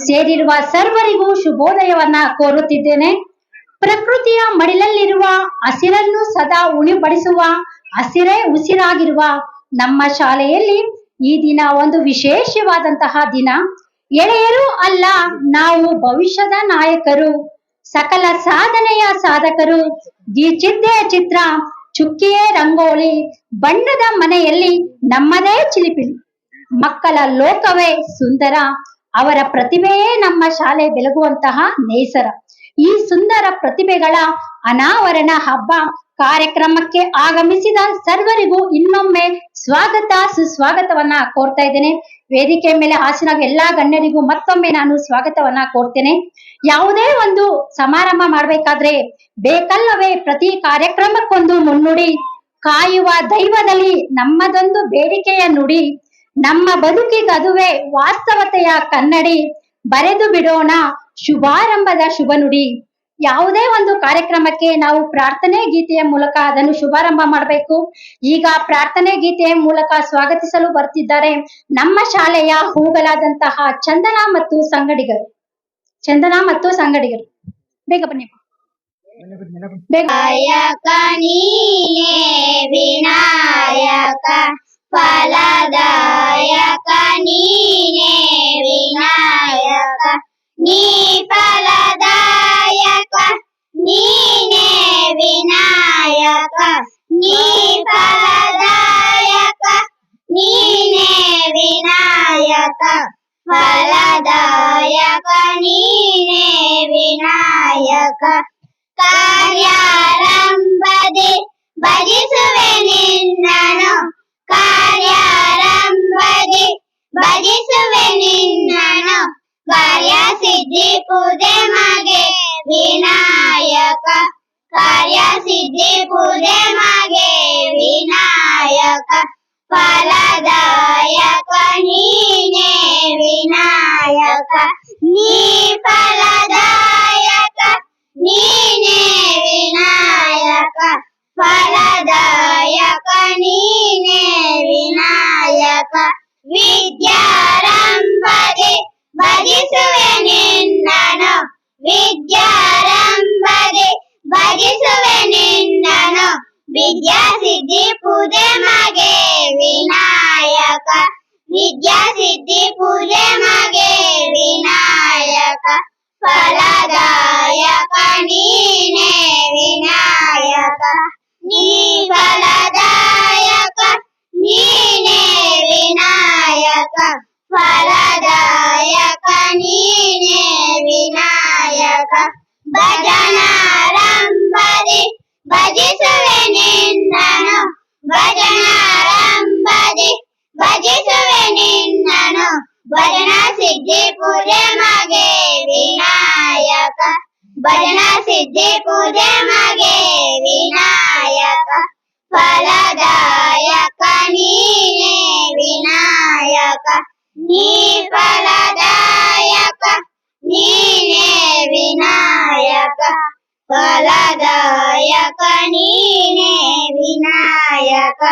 ಸೇರಿರುವ ಸರ್ವರಿಗೂ ಶುಭೋದಯವನ್ನ ಕೋರುತ್ತಿದ್ದೇನೆ. ಪ್ರಕೃತಿಯ ಮಡಿಲಲ್ಲಿರುವ ಹಸಿರನ್ನು ಸದಾ ಉಣಿಬಡಿಸುವ ಹಸಿರೇ ಉಸಿರಾಗಿರುವ ನಮ್ಮ ಶಾಲೆಯಲ್ಲಿ ಈ ದಿನ ಒಂದು ವಿಶೇಷವಾದಂತಹ ದಿನ. ಎಳೆಯರು ಅಲ್ಲ, ನಾವು ಭವಿಷ್ಯದ ನಾಯಕರು. ಸಕಲ ಸಾಧನೆಯ ಸಾಧಕರು. ಗೀಚಿದ್ದೆ ಚಿತ್ರ, ಚುಕ್ಕಿಯೇ ರಂಗೋಲಿ. ಬಣ್ಣದ ಮನೆಯಲ್ಲಿ ನಮ್ಮದೇ ಚಿಲಿಪಿಲಿ. ಮಕ್ಕಳ ಲೋಕವೇ ಸುಂದರ. ಅವರ ಪ್ರತಿಭೆಯೇ ನಮ್ಮ ಶಾಲೆ ಬೆಳಗುವಂತಹ ನೇಸರ. ಈ ಸುಂದರ ಪ್ರತಿಭೆಗಳ ಅನಾವರಣ ಹಬ್ಬ ಕಾರ್ಯಕ್ರಮಕ್ಕೆ ಆಗಮಿಸಿದ ಸರ್ವರಿಗೂ ಇನ್ನೊಮ್ಮೆ ಸ್ವಾಗತ, ಸುಸ್ವಾಗತವನ್ನ ಕೋರ್ತಾ ಇದ್ದೇನೆ. ವೇದಿಕೆ ಮೇಲೆ ಹಾಸನಾಗ ಎಲ್ಲಾ ಗಣ್ಯರಿಗೂ ಮತ್ತೊಮ್ಮೆ ನಾನು ಸ್ವಾಗತವನ್ನ ಕೋರ್ತೇನೆ. ಯಾವುದೇ ಒಂದು ಸಮಾರಂಭ ಮಾಡ್ಬೇಕಾದ್ರೆ ಬೇಕಲ್ಲವೇ ಪ್ರತಿ ಕಾರ್ಯಕ್ರಮಕ್ಕೊಂದು ಮುನ್ನುಡಿ. ಕಾಯುವ ದೈವದಲ್ಲಿ ನಮ್ಮದೊಂದು ಬೇಡಿಕೆಯ ನುಡಿ. ನಮ್ಮ ಬದುಕಿಗದುವೆ ವಾಸ್ತವತೆಯ ಕನ್ನಡಿ. ಬರೆದು ಬಿಡೋಣ ಶುಭಾರಂಭದ ಶುಭ ನುಡಿ ಯಾವುದೇ ಒಂದು ಕಾರ್ಯಕ್ರಮಕ್ಕೆ ನಾವು ಪ್ರಾರ್ಥನೆ ಗೀತೆಯ ಮೂಲಕ ಅದನ್ನು ಶುಭಾರಂಭ ಮಾಡಬೇಕು. ಈಗ ಪ್ರಾರ್ಥನೆ ಗೀತೆಯ ಮೂಲಕ ಸ್ವಾಗತಿಸಲು ಬರ್ತಿದ್ದಾರೆ ನಮ್ಮ ಶಾಲೆಯ ಹೂಗಳಾದಂತಹ ಚಂದನ ಮತ್ತು ಸಂಗಡಿಗರು. ಚಂದನ ಮತ್ತು ಸಂಗಡಿಗರು. ಬೇಗ ಬನ್ನಿ. ವಿನಾಯಕ ಫಲದಾಯಕ నీనే వినాయక నీ ఫలదాయక నీనే వినాయక నీ ఫలదాయక నీనే వినాయక ఫలదాయక నీనే వినాయక కార్యారం ಭಜಿಸುವೆ ನಿನ್ನನು ಕಾರ್ಯ ಸಿದ್ಧಿ ಪೂಜೆ ಮಗೆ ವಿನಾಯಕ ಕಾರ್ಯ ಸಿದ್ಧಿ ಪೂಜೆ ಮಗೆ ವಿನಾಯಕ ಫಲದಾಯಕ ನೀನೇ ವಿನಾಯಕ ನೀ ಫಲದಾಯಕ ವಿದ್ಯಾರಂಭದೆ ಭಜಿಸುವೆ ನಿನ್ನನು ವಿದ್ಯಾರಂಭದೆ ಭಜಿಸುವೆ ನಿನ್ನನು ವಿದ್ಯಾ ಸಿದ್ಧಿ ಪೂಜೆ ಮಗೆ ವಿನಾಯಕ ವಿದ್ಯಾ ಸಿದ್ಧಿ ಪೂಜೆ ಮಗೆ ವಿನಾಯಕ ಫಲದಾಯಕ ನೀನೇ ವಿನಾಯಕ ನೀ ಫಲದಾಯಕ ವಿನಾಯಕ ಭಜನಾರಂಭದಿ ಭಜಿಸುವೆ ನಿನ್ನನು ಭಜನಾರಂಭದಿ ಭಜಿಸುವೆ ನಿನ್ನನು ಭಜನ ಸಿದ್ಧಿ ಪೂಜೆ ಮಗೆ ವಿನಾಯಕ ಭಜನ ಸಿದ್ಧಿ ಪೂಜೆ ಮಗೆ ವಿನಾಯಕ ಫಲದಾಯಕ ನೀನೇ ವಿನಾಯಕ ನೀ ಫಲದಾಯಕ ಫಲದಾಯಕ ನೀನೇ ವಿನಾಯಕ